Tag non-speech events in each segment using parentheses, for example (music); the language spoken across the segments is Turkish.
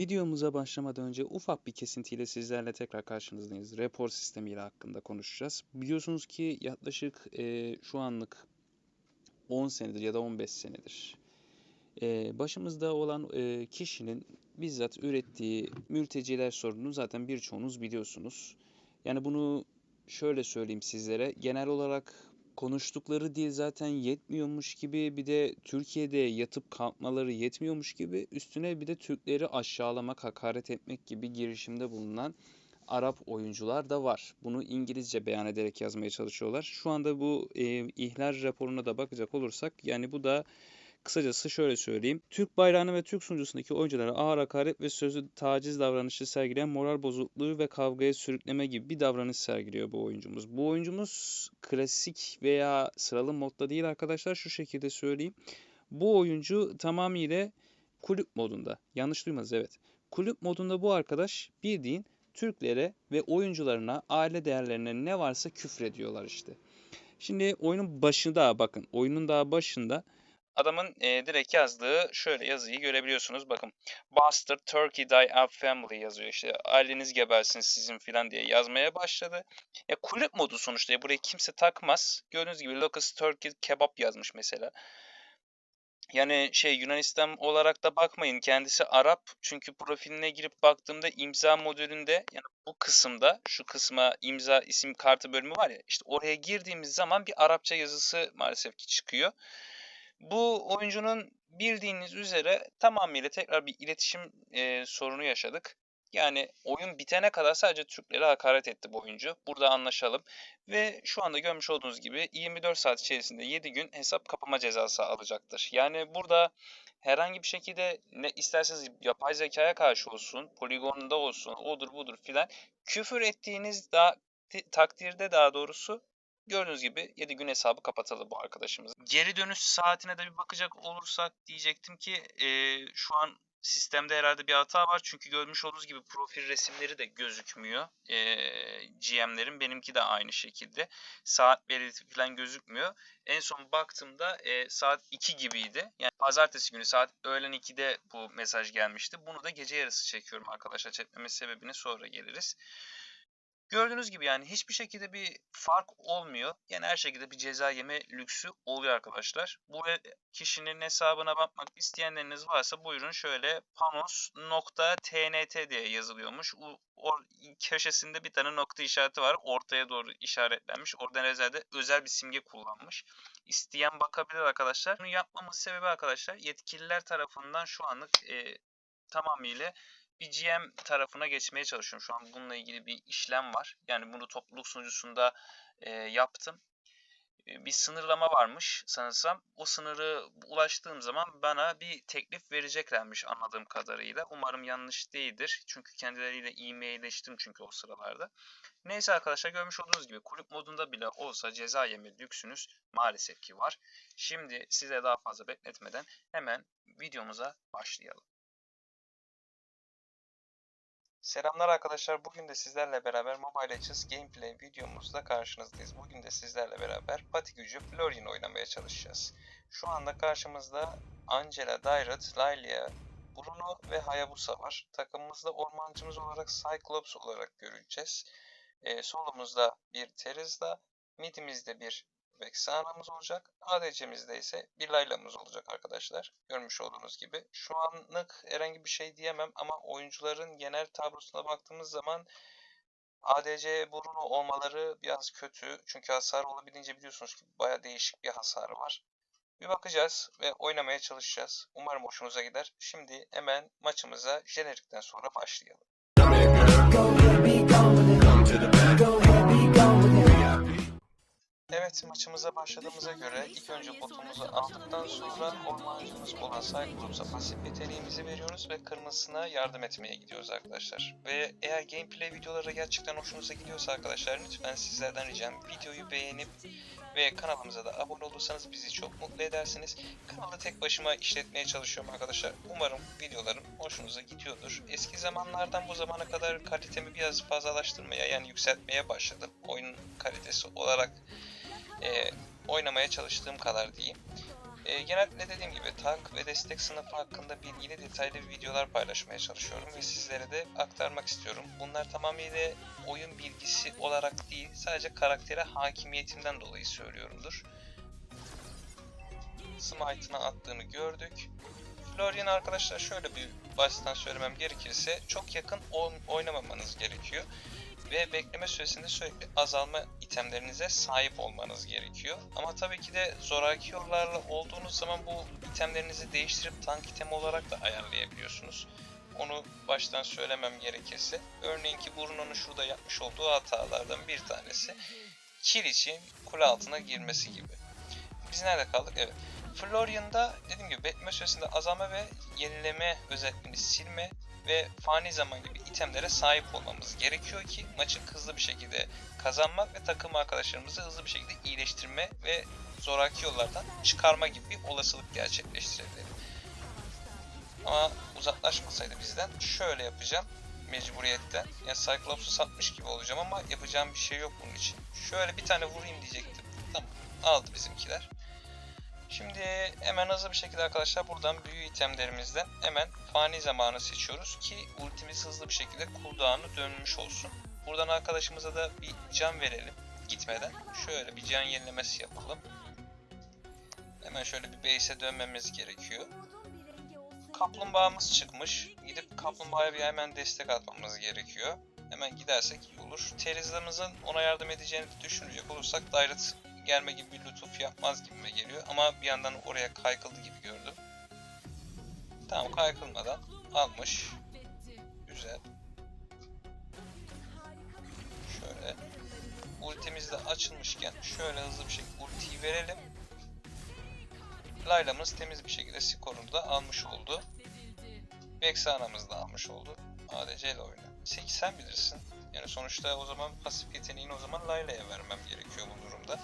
Videomuza başlamadan önce ufak bir kesintiyle sizlerle tekrar karşınızdayız. Rapor sistemiyle hakkında konuşacağız. Biliyorsunuz ki yaklaşık e, şu anlık 10 senedir ya da 15 senedir e, başımızda olan e, kişinin bizzat ürettiği mülteciler sorununu zaten birçoğunuz biliyorsunuz. Yani bunu şöyle söyleyeyim sizlere. Genel olarak konuştukları dil zaten yetmiyormuş gibi bir de Türkiye'de yatıp kalkmaları yetmiyormuş gibi üstüne bir de Türkleri aşağılamak, hakaret etmek gibi girişimde bulunan Arap oyuncular da var. Bunu İngilizce beyan ederek yazmaya çalışıyorlar. Şu anda bu e, ihlal raporuna da bakacak olursak yani bu da Kısacası şöyle söyleyeyim. Türk bayrağını ve Türk sunucusundaki oyunculara ağır hakaret ve sözlü taciz davranışı sergileyen moral bozukluğu ve kavgaya sürükleme gibi bir davranış sergiliyor bu oyuncumuz. Bu oyuncumuz klasik veya sıralı modda değil arkadaşlar. Şu şekilde söyleyeyim. Bu oyuncu tamamıyla kulüp modunda. Yanlış duymadınız evet. Kulüp modunda bu arkadaş bildiğin Türklere ve oyuncularına, aile değerlerine ne varsa küfrediyorlar işte. Şimdi oyunun başında bakın oyunun daha başında Adamın e, direkt yazdığı şöyle yazıyı görebiliyorsunuz. Bakın Bastard Turkey Die Up Family yazıyor işte. Aileniz gebersin sizin filan diye yazmaya başladı. Ya kulüp modu sonuçta. Ya, burayı kimse takmaz. Gördüğünüz gibi Locust Turkey Kebap yazmış mesela. Yani şey Yunanistan olarak da bakmayın. Kendisi Arap. Çünkü profiline girip baktığımda imza modülünde yani bu kısımda şu kısma imza isim kartı bölümü var ya işte oraya girdiğimiz zaman bir Arapça yazısı maalesef ki çıkıyor. Bu oyuncunun bildiğiniz üzere tamamıyla tekrar bir iletişim e, sorunu yaşadık. Yani oyun bitene kadar sadece Türklere hakaret etti bu oyuncu. Burada anlaşalım. Ve şu anda görmüş olduğunuz gibi 24 saat içerisinde 7 gün hesap kapama cezası alacaktır. Yani burada herhangi bir şekilde ne isterseniz yapay zekaya karşı olsun, poligonunda olsun, odur budur filan küfür ettiğiniz da takdirde daha doğrusu Gördüğünüz gibi 7 gün hesabı kapatıldı bu arkadaşımız. Geri dönüş saatine de bir bakacak olursak diyecektim ki e, şu an sistemde herhalde bir hata var. Çünkü görmüş olduğunuz gibi profil resimleri de gözükmüyor. E, GM'lerin benimki de aynı şekilde. Saat belirti falan gözükmüyor. En son baktığımda e, saat 2 gibiydi. Yani pazartesi günü saat öğlen 2'de bu mesaj gelmişti. Bunu da gece yarısı çekiyorum arkadaşlar. Çekmeme sebebine sonra geliriz. Gördüğünüz gibi yani hiçbir şekilde bir fark olmuyor. Yani her şekilde bir ceza yeme lüksü oluyor arkadaşlar. Bu kişinin hesabına bakmak isteyenleriniz varsa buyurun şöyle panos.tnt diye yazılıyormuş. O, köşesinde bir tane nokta işareti var. Ortaya doğru işaretlenmiş. Oradan özelde özel bir simge kullanmış. İsteyen bakabilir arkadaşlar. Bunu yapmamız sebebi arkadaşlar yetkililer tarafından şu anlık e, tamamıyla bir GM tarafına geçmeye çalışıyorum. Şu an bununla ilgili bir işlem var. Yani bunu topluluk sunucusunda e, yaptım. E, bir sınırlama varmış sanırsam. O sınırı ulaştığım zaman bana bir teklif vereceklermiş anladığım kadarıyla. Umarım yanlış değildir. Çünkü kendileriyle e-mailleştim çünkü o sıralarda. Neyse arkadaşlar görmüş olduğunuz gibi kulüp modunda bile olsa ceza yeme lüksünüz maalesef ki var. Şimdi size daha fazla bekletmeden hemen videomuza başlayalım. Selamlar arkadaşlar. Bugün de sizlerle beraber Mobile Legends gameplay videomuzda karşınızdayız. Bugün de sizlerle beraber pati gücü Florian oynamaya çalışacağız. Şu anda karşımızda Angela, Dairat, Lylia, Bruno ve Hayabusa var. Takımımızda ormancımız olarak Cyclops olarak göreceğiz. E, solumuzda bir Terizla, midimizde bir Vexana'mız olacak. ADC'mizde ise bir Layla'mız olacak arkadaşlar. Görmüş olduğunuz gibi. Şu anlık herhangi bir şey diyemem ama oyuncuların genel tablosuna baktığımız zaman ADC Bruno olmaları biraz kötü. Çünkü hasar olabildiğince biliyorsunuz ki baya değişik bir hasarı var. Bir bakacağız ve oynamaya çalışacağız. Umarım hoşunuza gider. Şimdi hemen maçımıza jenerikten sonra başlayalım. Evet maçımıza başladığımıza göre ilk önce botumuzu aldıktan sonra ormancımız olan Cyclops'a pasif yeteneğimizi veriyoruz ve kırmızısına yardım etmeye gidiyoruz arkadaşlar. Ve eğer gameplay videoları gerçekten hoşunuza gidiyorsa arkadaşlar lütfen sizlerden ricam videoyu beğenip ve kanalımıza da abone olursanız bizi çok mutlu edersiniz. Kanalı tek başıma işletmeye çalışıyorum arkadaşlar. Umarım videolarım hoşunuza gidiyordur. Eski zamanlardan bu zamana kadar kalitemi biraz fazlalaştırmaya yani yükseltmeye başladım. Oyun kalitesi olarak e, oynamaya çalıştığım kadar diyeyim. E, genellikle dediğim gibi tank ve destek sınıfı hakkında bilgili detaylı videolar paylaşmaya çalışıyorum ve sizlere de aktarmak istiyorum. Bunlar tamamıyla oyun bilgisi olarak değil, sadece karaktere hakimiyetimden dolayı söylüyorumdur. Smite'ına attığını gördük. Florian arkadaşlar şöyle bir baştan söylemem gerekirse çok yakın oyn- oynamamanız gerekiyor. Ve bekleme süresinde sürekli azalma itemlerinize sahip olmanız gerekiyor. Ama tabii ki de zoraki yollarla olduğunuz zaman bu itemlerinizi değiştirip tank item olarak da ayarlayabiliyorsunuz. Onu baştan söylemem gerekirse. Örneğin ki Bruno'nun şurada yapmış olduğu hatalardan bir tanesi. Kill için kule altına girmesi gibi. Biz nerede kaldık? Evet. Florian'da dediğim gibi bekleme süresinde azalma ve yenileme özelliğini silme ve fani zaman gibi itemlere sahip olmamız gerekiyor ki maçı hızlı bir şekilde kazanmak ve takım arkadaşlarımızı hızlı bir şekilde iyileştirme ve zoraki yollardan çıkarma gibi bir olasılık gerçekleştirebilirim. Ama uzaklaşmasaydı bizden şöyle yapacağım mecburiyetten. Ya Cyclops'u satmış gibi olacağım ama yapacağım bir şey yok bunun için. Şöyle bir tane vurayım diyecektim. Tamam aldı bizimkiler. Şimdi hemen hızlı bir şekilde arkadaşlar buradan büyü itemlerimizden hemen fani zamanı seçiyoruz ki ultimiz hızlı bir şekilde cooldown'u dönmüş olsun. Buradan arkadaşımıza da bir can verelim gitmeden. Şöyle bir can yenilemesi yapalım. Hemen şöyle bir base'e dönmemiz gerekiyor. Kaplumbağamız çıkmış. Gidip kaplumbağaya bir hemen destek atmamız gerekiyor. Hemen gidersek iyi olur. Teriza'mızın ona yardım edeceğini düşünecek olursak Direct gelme gibi bir lütuf yapmaz gibime geliyor. Ama bir yandan oraya kaykıldı gibi gördüm. Tamam kaykılmadan almış. Güzel. Şöyle. Ultimiz de açılmışken şöyle hızlı bir şekilde ultiyi verelim. Layla'mız temiz bir şekilde skorunu da almış oldu. Vexana'mız da almış oldu. ADC ile oyna. 8 sen bilirsin. Yani sonuçta o zaman pasif yeteneğini o zaman Layla'ya vermem gerekiyor bu durumda.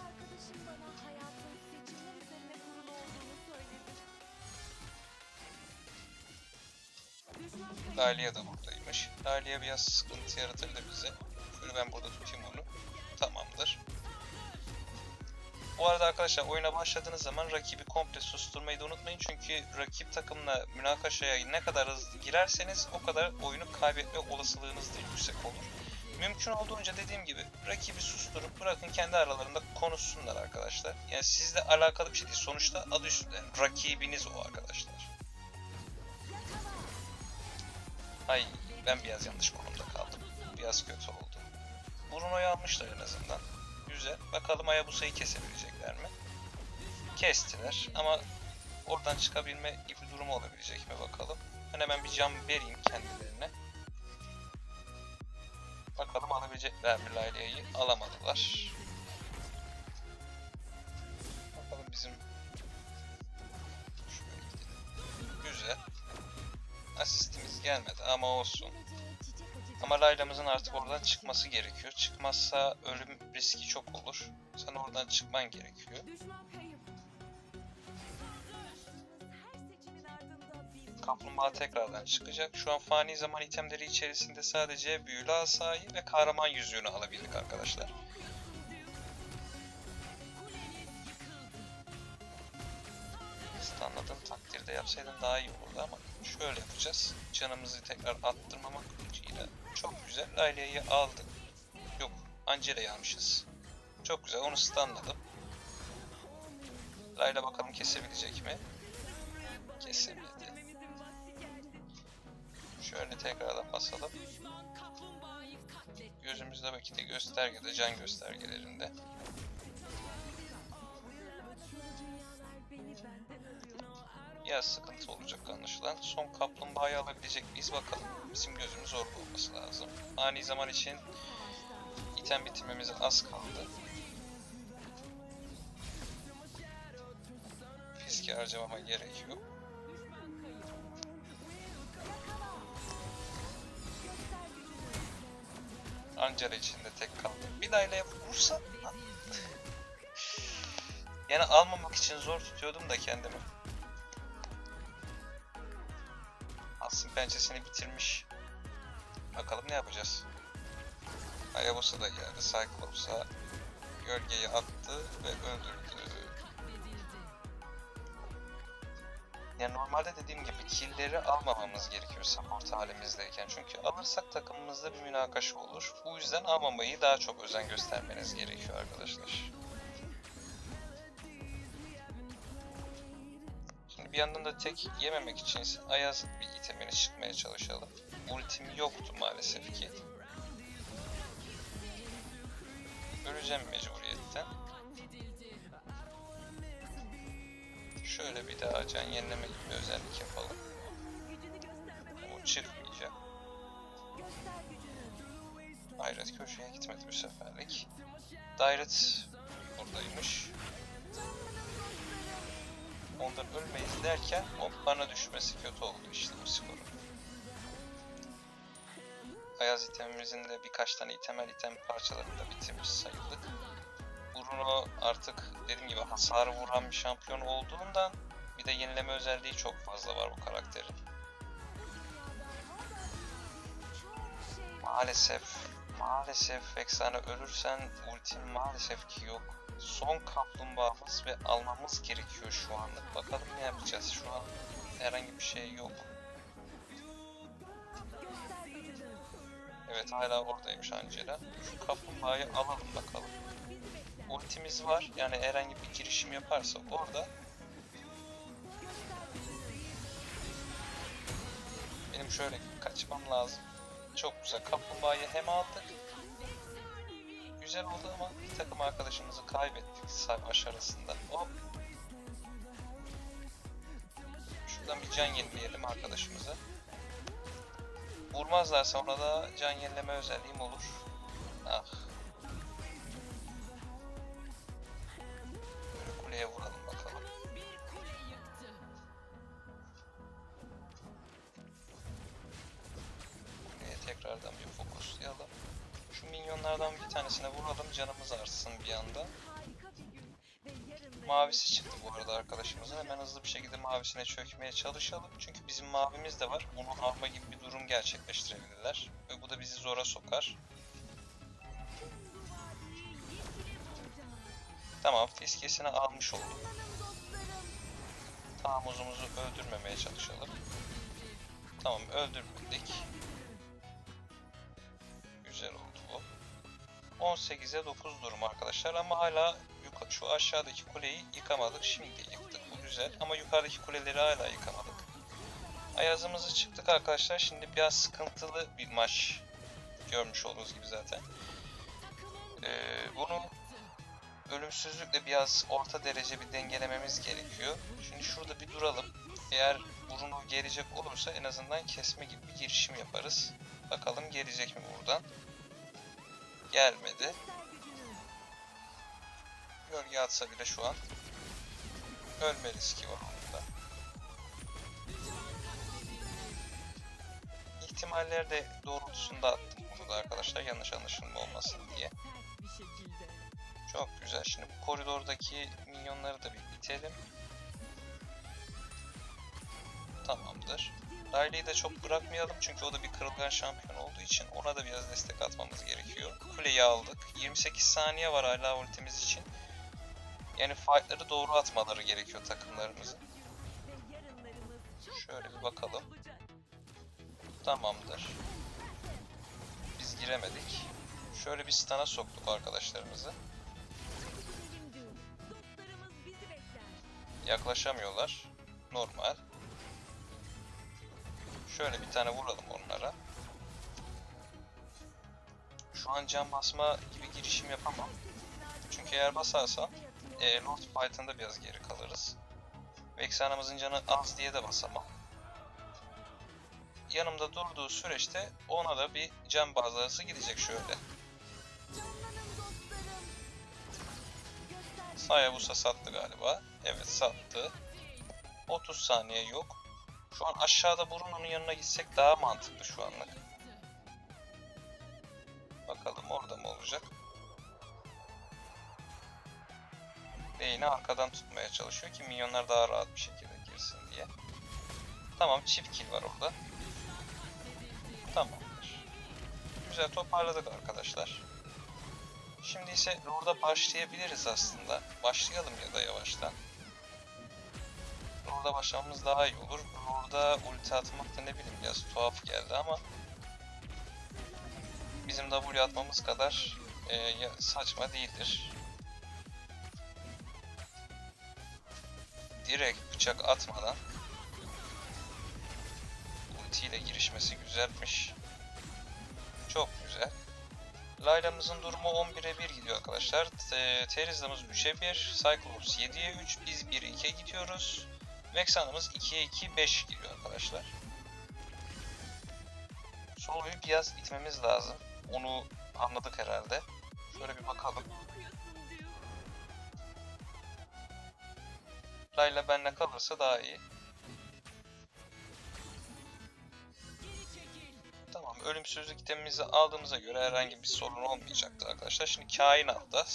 Dahlia da buradaymış. Dahlia biraz sıkıntı yaratabilir bize. Şöyle ben burada tutayım onu. Tamamdır. Bu arada arkadaşlar oyuna başladığınız zaman rakibi komple susturmayı da unutmayın. Çünkü rakip takımla münakaşaya ne kadar hızlı girerseniz o kadar oyunu kaybetme olasılığınız da yüksek olur. Mümkün olduğunca dediğim gibi rakibi susturup bırakın kendi aralarında konuşsunlar arkadaşlar. Yani sizle alakalı bir şey değil. Sonuçta adı üstünde. Rakibiniz o arkadaşlar. Ay ben biraz yanlış konumda kaldım. Biraz kötü oldu. Bruno'yu almışlar en azından. Güzel. Bakalım Hayabusa'yı kesebilecekler mi? Kestiler ama oradan çıkabilme gibi durumu olabilecek mi bakalım. Ben hemen bir cam vereyim kendilerine. Bakalım alabilecekler mi Layla'yı? Alamadılar. Bakalım bizim Asistimiz gelmedi ama olsun. Ama Layla'mızın artık oradan çıkması gerekiyor. Çıkmazsa ölüm riski çok olur. Sen oradan çıkman gerekiyor. Kaplumbağa tekrardan çıkacak. Şu an fani zaman itemleri içerisinde sadece büyülü asayı ve kahraman yüzüğünü alabildik arkadaşlar. Takdirde yapsaydın daha iyi olurdu ama şöyle yapacağız. Canımızı tekrar attırmamak amacıyla çok güzel. Layla'yı aldık. Yok, Angela'yı almışız. Çok güzel, onu stunladım. Layla bakalım kesebilecek mi? Kesemedi. Şöyle tekrardan basalım. Gözümüzde belki de göstergede, can göstergelerinde. Ya sıkıntı olacak anlaşılan. Son kaplumbağayı alabilecek miyiz bakalım. Bizim gözümüz orada olması lazım. Ani zaman için item bitirmemize az kaldı. Fiske harcamama gerek yok. Ancara içinde tek kaldı. Bir daire vursa (laughs) yani almamak için zor tutuyordum da kendimi. Pençesini bitirmiş. Bakalım ne yapacağız. Hayabusa da geldi. Cyclops'a gölgeyi attı ve öldürdü. Yani normalde dediğim gibi killleri almamamız gerekiyor support halimizdeyken. Çünkü alırsak takımımızda bir münakaşa olur. Bu yüzden almamayı daha çok özen göstermeniz gerekiyor arkadaşlar. Bir yandan da tek yememek için Ayaz bir itemini çıkmaya çalışalım. Ultim yoktu maalesef ki. Öleceğim mecburiyetten. Şöyle bir daha can yenileme gibi bir özellik yapalım. O çıkmayacak. Hayret köşeye gitmedi bu seferlik. Dairet buradaymış. Ondan ölmeyiz derken o bana düşmesi kötü oldu işte bu skoru. Ayaz itemimizin de birkaç tane itemel item parçalarını bitirmiş sayıldık. Bruno artık dediğim gibi hasarı vuran bir şampiyon olduğundan bir de yenileme özelliği çok fazla var bu karakterin. Maalesef, maalesef Vexana ölürsen ultin maalesef ki yok. Son kaplumbağamız ve almamız gerekiyor şu anlık. Bakalım ne yapacağız şu an. Herhangi bir şey yok. Evet hala oradaymış Angela. Şu kaplumbağayı alalım bakalım. Ultimiz var. Yani herhangi bir girişim yaparsa orada benim şöyle kaçmam lazım. Çok güzel. Kaplumbağayı hem aldık. Güzel oldu ama bir takım arkadaşımızı kaybettik savaş arasında. Hop. Şuradan bir can yenileyelim arkadaşımıza. Vurmazlarsa ona da can yenileme özelliğim olur. Ah. Arkadaşımızın. Hemen hızlı bir şekilde mavisine çökmeye çalışalım. Çünkü bizim mavimiz de var. Onu alma gibi bir durum gerçekleştirebilirler. Ve bu da bizi zora sokar. Tamam, fiskesini almış olduk. Tamuzumuzu öldürmemeye çalışalım. Tamam, öldürmedik. Güzel oldu bu. 18'e 9 durum arkadaşlar ama hala şu aşağıdaki kuleyi yıkamadık. Şimdi yıktık. Bu güzel ama yukarıdaki kuleleri hala yıkamadık. Ayazımızı çıktık arkadaşlar. Şimdi biraz sıkıntılı bir maç. Görmüş olduğunuz gibi zaten. Ee, bunu ölümsüzlükle biraz orta derece bir dengelememiz gerekiyor. Şimdi şurada bir duralım. Eğer Bruno gelecek olursa en azından kesme gibi bir girişim yaparız. Bakalım gelecek mi buradan. Gelmedi. Gölge atsa bile şu an ölme riski var onda. İhtimaller de doğrultusunda attım bunu da arkadaşlar yanlış anlaşılma olmasın diye. Çok güzel. Şimdi bu koridordaki minyonları da bir itelim. Tamamdır. Riley'i de çok bırakmayalım çünkü o da bir kırılgan şampiyon olduğu için ona da biraz destek atmamız gerekiyor. Kuleyi aldık. 28 saniye var hala ultimiz için. Yani fightları doğru atmaları gerekiyor takımlarımızın. Şöyle bir bakalım. Tamamdır. Biz giremedik. Şöyle bir stun'a soktuk arkadaşlarımızı. Yaklaşamıyorlar. Normal. Şöyle bir tane vuralım onlara. Şu an can basma gibi girişim yapamam. Çünkü eğer basarsam e, Lord Fight'ında biraz geri kalırız. Vexana'mızın canı az diye de basamam. Yanımda durduğu süreçte ona da bir can bazlası gidecek şöyle. Hayabusa sattı galiba. Evet sattı. 30 saniye yok. Şu an aşağıda Bruno'nun yanına gitsek daha mantıklı şu anlık. Bakalım orada mı olacak? Beyni arkadan tutmaya çalışıyor ki minyonlar daha rahat bir şekilde girsin diye. Tamam çift kill var orada. Tamamdır. Güzel toparladık arkadaşlar. Şimdi ise Lord'a başlayabiliriz aslında. Başlayalım ya da yavaştan. Lord'a başlamamız daha iyi olur. Lord'a ulti atmak da ne bileyim biraz tuhaf geldi ama bizim W atmamız kadar e, saçma değildir. Direkt bıçak atmadan ultiyle girişmesi güzelmiş. Çok güzel. Layla'mızın durumu 11'e 1 gidiyor arkadaşlar. T- Teriza'mız 3'e 1, Cyclops 7'ye 3, biz 1'e 2'ye gidiyoruz. Vexana'mız 2'ye 2, 5 gidiyor arkadaşlar. Solo'yu biraz itmemiz lazım. Onu anladık herhalde. Şöyle bir bakalım. Layla benle kalırsa daha iyi. Tamam, ölümsüzlük itemimizi aldığımıza göre herhangi bir sorun olmayacaktır arkadaşlar. Şimdi kainatta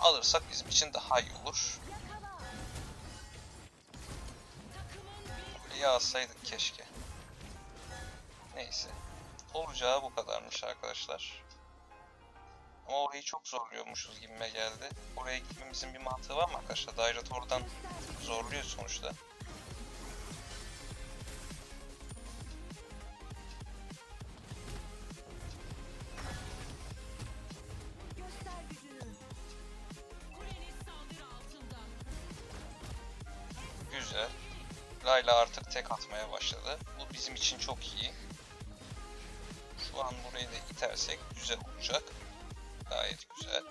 alırsak bizim için daha iyi olur. Kuleyi alsaydık keşke. Neyse. Olacağı bu kadarmış arkadaşlar. Ama orayı çok zorluyormuşuz gibime geldi. Oraya gitmemizin bir mantığı var mı arkadaşlar? Dairet oradan zorluyor sonuçta. Güzel. Layla artık tek atmaya başladı. Bu bizim için çok iyi. Şu an burayı da itersek güzel olacak. Gayet güzel.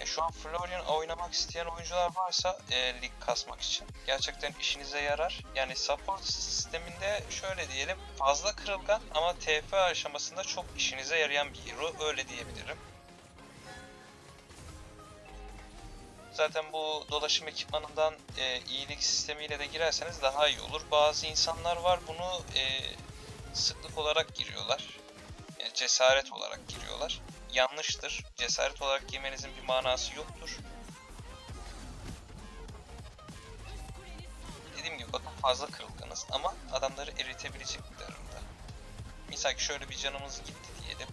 E şu an Florian oynamak isteyen oyuncular varsa e, lig kasmak için gerçekten işinize yarar. Yani support sisteminde şöyle diyelim fazla kırılgan ama TF aşamasında çok işinize yarayan bir hero öyle diyebilirim. Zaten bu dolaşım ekipmanından e, iyilik sistemiyle de girerseniz daha iyi olur. Bazı insanlar var bunu e, sıklık olarak giriyorlar. Yani cesaret olarak giriyorlar. Yanlıştır. Cesaret olarak girmenizin bir manası yoktur. Dediğim gibi bakın fazla kırılganız ama adamları eritebilecek bir durumda. Misal ki şöyle bir canımız gitti diyelim.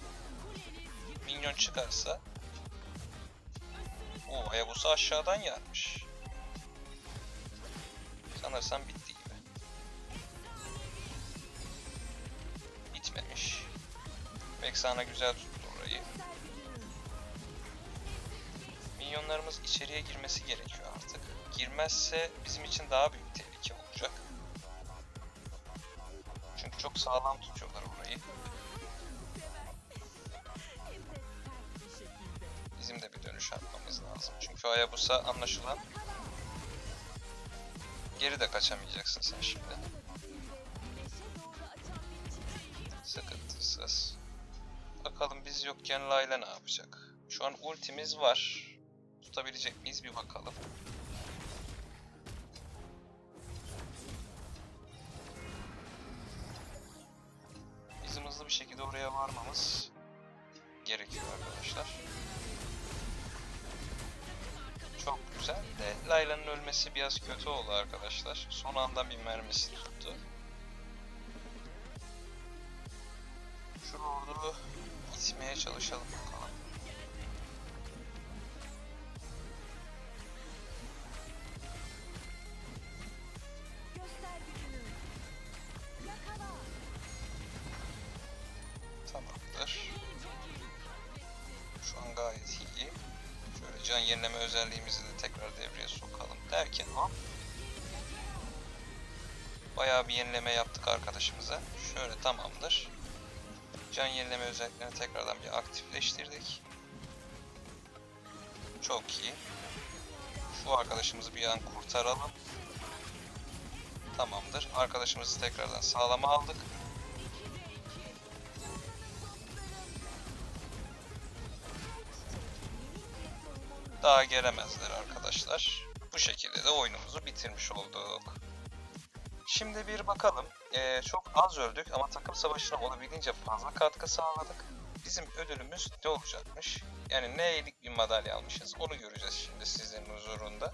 Minyon çıkarsa o Hayabusa aşağıdan gelmiş. Sanırsam bitti Vexana güzel tuttu orayı. Minyonlarımız içeriye girmesi gerekiyor artık. Girmezse bizim için daha büyük tehlike olacak. Çünkü çok sağlam tutuyorlar orayı. Bizim de bir dönüş atmamız lazım. Çünkü Hayabusa anlaşılan geri de kaçamayacaksın sen şimdi. Sıkıntısız. Bakalım biz yokken Layla ne yapacak? Şu an ultimiz var. Tutabilecek miyiz bir bakalım. Bizim hızlı bir şekilde oraya varmamız gerekiyor arkadaşlar. Çok güzel de Layla'nın ölmesi biraz kötü oldu arkadaşlar. Son anda bir mermisi tuttu. Şu ordu itmeye çalışalım bakalım. Tamamdır. Şu an gayet iyi. Şöyle can yenileme özelliğimizi de tekrar devreye sokalım derken hop. Bayağı bir yenileme yaptık arkadaşımıza. Şöyle tamamdır. Can yenileme özelliklerini tekrardan bir aktifleştirdik. Çok iyi. Şu arkadaşımızı bir an kurtaralım. Tamamdır. Arkadaşımızı tekrardan sağlama aldık. Daha gelemezler arkadaşlar. Bu şekilde de oyunumuzu bitirmiş olduk. Şimdi bir bakalım. Ee, çok az öldük ama takım savaşına olabildiğince fazla katkı sağladık. Bizim ödülümüz ne olacakmış? Yani ne iyilik bir madalya almışız onu göreceğiz şimdi sizlerin huzurunda.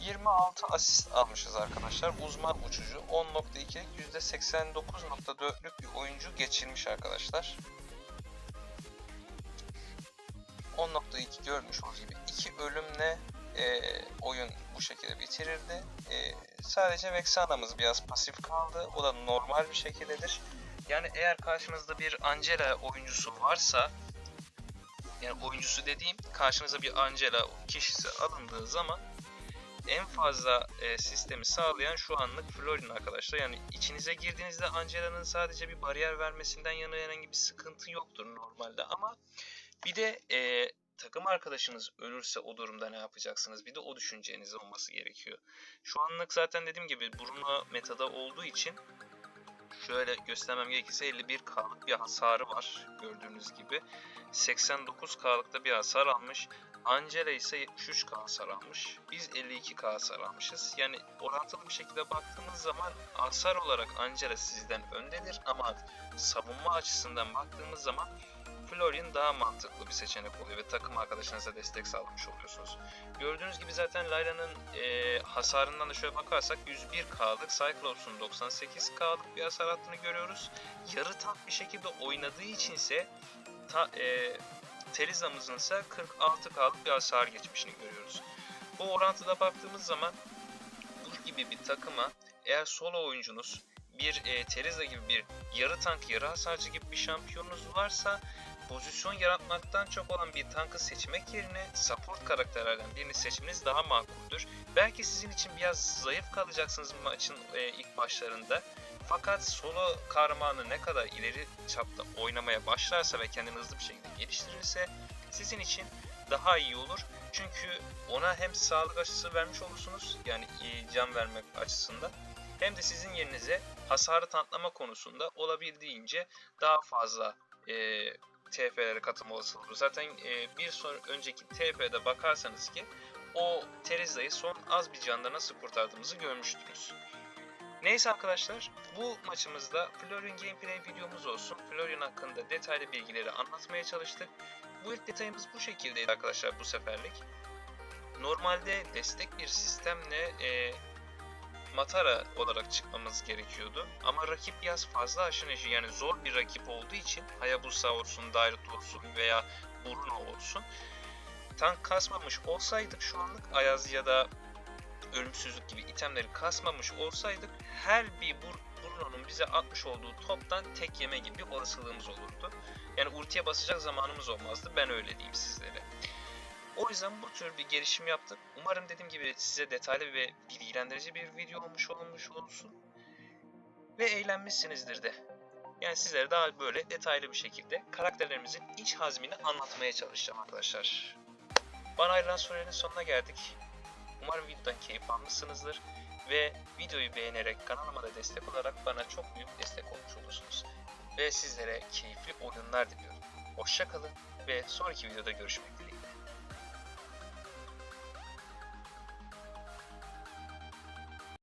26 asist almışız arkadaşlar. Uzman uçucu 10.2'lik %89.4'lük bir oyuncu geçirmiş arkadaşlar. 10.2 görmüş olduğunuz gibi iki ölümle e, oyun bu şekilde bitirirdi. E, sadece Vexana'mız biraz pasif kaldı. O da normal bir şekildedir. Yani eğer karşınızda bir Angela oyuncusu varsa yani oyuncusu dediğim karşınıza bir Angela kişisi alındığı zaman en fazla e, sistemi sağlayan şu anlık Florin arkadaşlar. Yani içinize girdiğinizde Angela'nın sadece bir bariyer vermesinden yana herhangi bir sıkıntı yoktur normalde ama bir de e, takım arkadaşınız ölürse o durumda ne yapacaksınız? Bir de o düşünceniz olması gerekiyor. Şu anlık zaten dediğim gibi Bruno metada olduğu için şöyle göstermem gerekirse 51K'lık bir hasarı var gördüğünüz gibi. 89K'lık da bir hasar almış. Angela ise 73K hasar almış. Biz 52K hasar almışız. Yani orantılı bir şekilde baktığımız zaman hasar olarak Angela sizden öndedir ama savunma açısından baktığımız zaman Florian daha mantıklı bir seçenek oluyor ve takım arkadaşınıza destek sağlamış oluyorsunuz. Gördüğünüz gibi zaten Layla'nın e, hasarından da şöyle bakarsak 101K'lık, Cyclops'un 98K'lık bir hasar attığını görüyoruz. Yarı tank bir şekilde oynadığı için ise ta, e, Teriza'mızın ise 46K'lık bir hasar geçmişini görüyoruz. Bu orantıda baktığımız zaman bu gibi bir takıma eğer solo oyuncunuz bir e, Teriza gibi bir yarı tank, yarı hasarcı gibi bir şampiyonunuz varsa pozisyon yaratmaktan çok olan bir tankı seçmek yerine support karakterlerden birini seçmeniz daha makuldür. Belki sizin için biraz zayıf kalacaksınız maçın e, ilk başlarında. Fakat solo kahramanı ne kadar ileri çapta oynamaya başlarsa ve kendini hızlı bir şekilde geliştirirse sizin için daha iyi olur. Çünkü ona hem sağlık aşısı vermiş olursunuz yani can vermek açısından hem de sizin yerinize hasarı tanıtlama konusunda olabildiğince daha fazla e, TF'lere katılma olasılığı. Zaten e, bir son önceki TF'de bakarsanız ki o Teriza'yı son az bir canda nasıl kurtardığımızı görmüştünüz. Neyse arkadaşlar bu maçımızda Florian gameplay videomuz olsun. Florian hakkında detaylı bilgileri anlatmaya çalıştık. Bu ilk detayımız bu şekildeydi arkadaşlar bu seferlik. Normalde destek bir sistemle e, Matara olarak çıkmamız gerekiyordu. Ama rakip biraz fazla neşir yani zor bir rakip olduğu için Hayabusa olsun, Dairit olsun veya Bruno olsun. Tank kasmamış olsaydık şu anlık Ayaz ya da ölümsüzlük gibi itemleri kasmamış olsaydık her bir Bur- Bruno'nun bize atmış olduğu toptan tek yeme gibi bir olasılığımız olurdu. Yani ultiye basacak zamanımız olmazdı. Ben öyle diyeyim sizlere. O yüzden bu tür bir gelişim yaptık. Umarım dediğim gibi size detaylı ve bilgilendirici bir video olmuş olmuş olsun. Ve eğlenmişsinizdir de. Yani sizlere daha böyle detaylı bir şekilde karakterlerimizin iç hazmini anlatmaya çalışacağım arkadaşlar. Bana ayrılan sürenin sonuna geldik. Umarım videodan keyif almışsınızdır. Ve videoyu beğenerek kanalıma da destek olarak bana çok büyük destek olmuş olursunuz. Ve sizlere keyifli oyunlar diliyorum. Hoşçakalın ve sonraki videoda görüşmek dileğiyle.